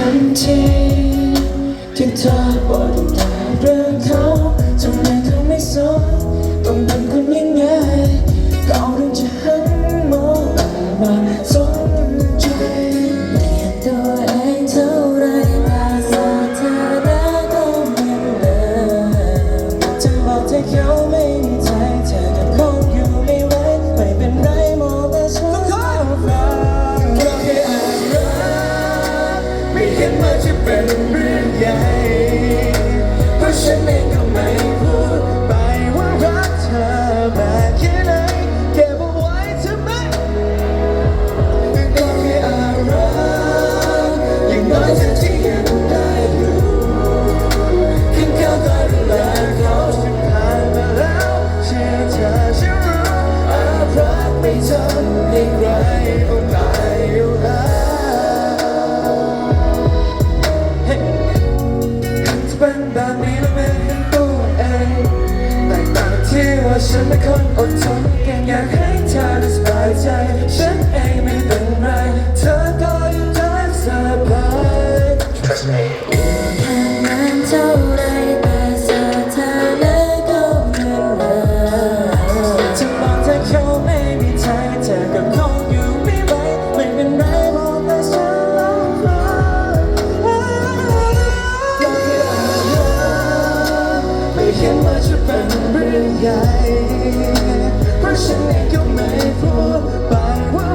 ทันทีที่เธอบอกแต่เรื่องเขาทำไมเธอไม่สนต้องเป็นคนยังไงก็เอาเรื่องจะหันมองแต่มาสนใจเปลี่ยนตัวเองเท่าไรภาษาเธอและกก็เหมือนเดิมจะบอกเธอเขา ฉันให้ใครอาายเอาเป็นแบบนี้แล้ไม่เห็นตัวเองแตกต่างที่ว่าฉันเป็นคนอดทน ใหญ่เพราะฉันเองก็ไม่พูดไปว่า